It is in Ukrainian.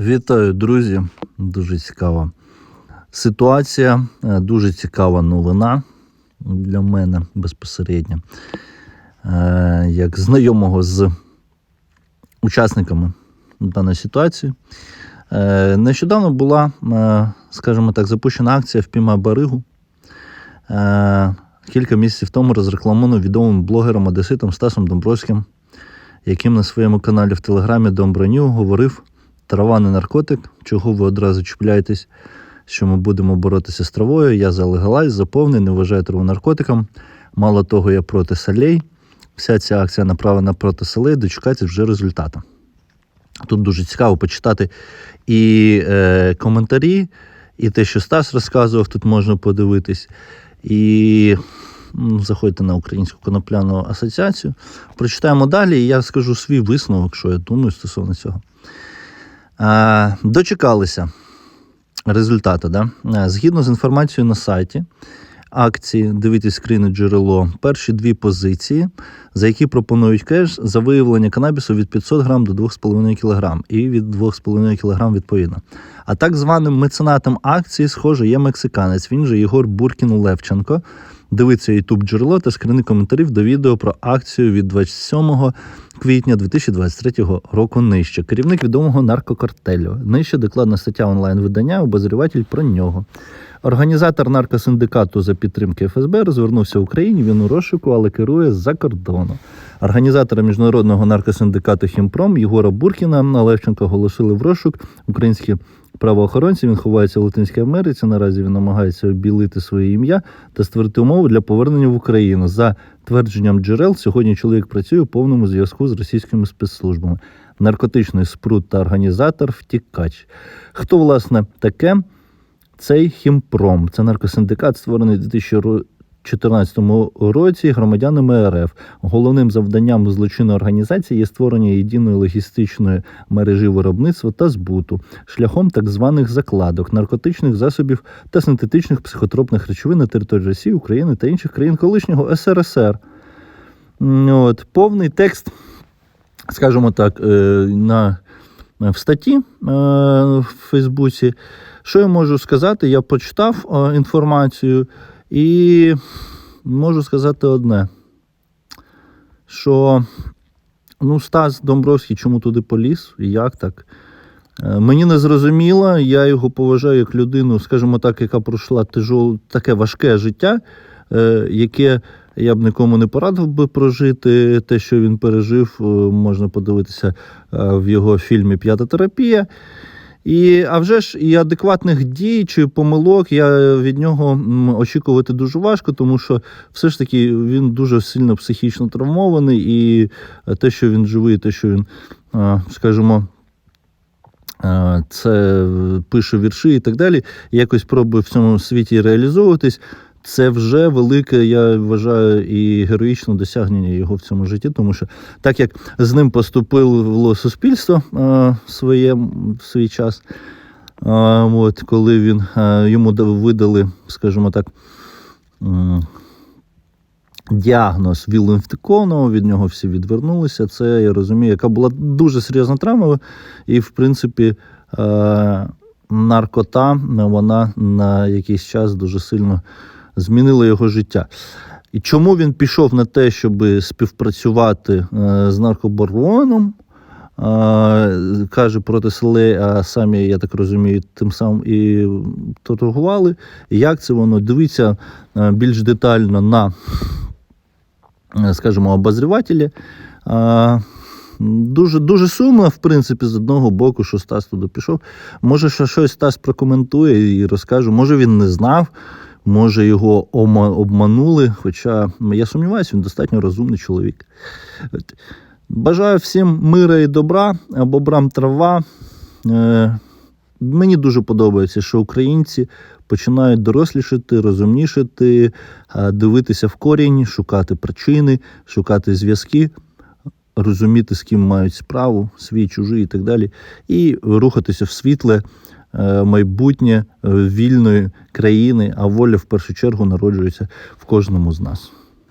Вітаю, друзі! Дуже цікава ситуація, е, дуже цікава новина для мене безпосередньо. Е, Як знайомого з учасниками даної ситуації. Е, Нещодавно була, скажімо так, запущена акція «Впіймай баригу. Е, Кілька місяців тому розрекламовано відомим блогером Одеситом Стасом Домбровським, яким на своєму каналі в Телеграмі Домброню говорив трава не наркотик, чого ви одразу чіпляєтесь, що ми будемо боротися з травою. Я за легалайз, за повний, не вважаю траву наркотиком. Мало того, я проти солей. Вся ця акція направлена проти солей, дочекайтесь вже результату. Тут дуже цікаво почитати і е, коментарі, і те, що Стас розказував, тут можна подивитись. І заходьте на Українську конопляну асоціацію. Прочитаємо далі, і я скажу свій висновок, що я думаю стосовно цього. Дочекалися результату. Да? Е, Згідно з інформацією на сайті акції, дивіться скріни джерело, перші дві позиції, за які пропонують кеш за виявлення канабісу від 500 грам до 2,5 кг і від 2,5 кг відповідно. А так званим меценатом акції, схоже, є мексиканець. Він же Єгор Буркін Левченко. Дивиться YouTube джерело та скрини коментарів до відео про акцію від 27 квітня 2023 року нижче. Керівник відомого наркокартелю. Нижче докладна стаття онлайн-видання, обозріватель про нього. Організатор наркосиндикату за підтримки ФСБ розвернувся в Україні. Він у розшуку, але керує з-за кордону. Організатора міжнародного наркосиндикату Хімпром Єгора Буркіна Левченка оголосили в розшук. Українські правоохоронці він ховається в Латинській Америці. Наразі він намагається обілити своє ім'я та створити умови для повернення в Україну. За твердженням джерел, сьогодні чоловік працює у повному зв'язку з російськими спецслужбами. Наркотичний спрут та організатор втікач. Хто власне таке? Цей хімпром. Це наркосиндикат, створений у 2014 році громадянами РФ. Головним завданням злочинної організації є створення єдиної логістичної мережі виробництва та збуту шляхом так званих закладок, наркотичних засобів та синтетичних психотропних речовин на території Росії, України та інших країн колишнього СРСР. От, повний текст, скажімо так, е, на, в статті е, в Фейсбуці. Що я можу сказати? Я почитав е, інформацію і можу сказати одне, що ну, Стас Домбровський чому туди поліз і як так? Е, Мені не зрозуміло, я його поважаю як людину, скажімо так, яка пройшла тяжол, таке важке життя, е, яке я б нікому не порадив би прожити. Те, що він пережив, е, можна подивитися в його фільмі П'ята терапія. І, а вже ж і адекватних дій чи помилок я від нього очікувати дуже важко, тому що все ж таки він дуже сильно психічно травмований, і те, що він живий, те, що він, е, скажімо, е, це пише вірші і так далі, якось пробує в цьому світі реалізовуватись. Це вже велике, я вважаю, і героїчне досягнення його в цьому житті, тому що так як з ним поступило суспільство е, своє в свій час, е, от, коли він е, йому видали, скажімо так, діагноз вілінфтикону, від нього всі відвернулися. Це я розумію, яка була дуже серйозна травма, і в принципі. Наркота вона на якийсь час дуже сильно змінила його життя. І чому він пішов на те, щоб співпрацювати е, з наркобароном, каже проти селей, а самі, я так розумію, тим самим і торгували. Як це воно? Дивіться е, більш детально на, е, скажімо, обозрівателі. Дуже дуже сумно, в принципі, з одного боку, що Стас туди пішов. Може, що щось Стас прокоментує і розкаже. Може, він не знав, може його обманули. Хоча я сумніваюся, він достатньо розумний чоловік. Бажаю всім мира і добра, а бобрам трава. Е, Мені дуже подобається, що українці починають дорослішати, розумнішати, дивитися в корінь, шукати причини, шукати зв'язки розуміти, з ким мають справу, свій, чужий і так далі, і рухатися в світле майбутнє е, вільної країни, а воля в першу чергу народжується в кожному з нас.